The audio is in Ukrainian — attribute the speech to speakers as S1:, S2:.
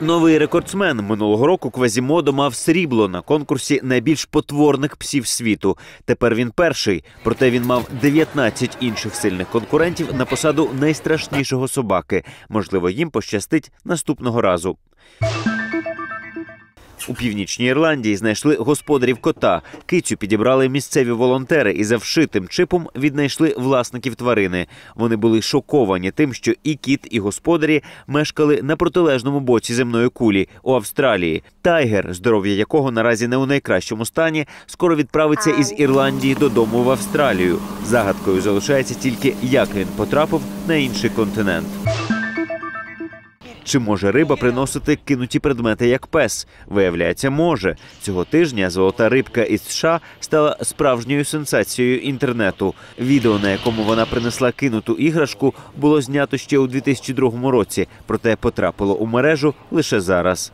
S1: Новий рекордсмен минулого року Квазімодо мав срібло на конкурсі найбільш потворних псів світу. Тепер він перший, проте він мав 19 інших сильних конкурентів на посаду найстрашнішого собаки. Можливо, їм пощастить наступного разу. У північній Ірландії знайшли господарів кота. Кицю підібрали місцеві волонтери і за вшитим чипом віднайшли власників тварини. Вони були шоковані тим, що і кіт, і господарі мешкали на протилежному боці земної кулі у Австралії. Тайгер, здоров'я якого наразі не у найкращому стані, скоро відправиться із Ірландії додому в Австралію. Загадкою залишається тільки як він потрапив на інший континент. Чи може риба приносити кинуті предмети як пес? Виявляється, може. Цього тижня золота рибка із США стала справжньою сенсацією інтернету. Відео, на якому вона принесла кинуту іграшку, було знято ще у 2002 році, проте потрапило у мережу лише зараз.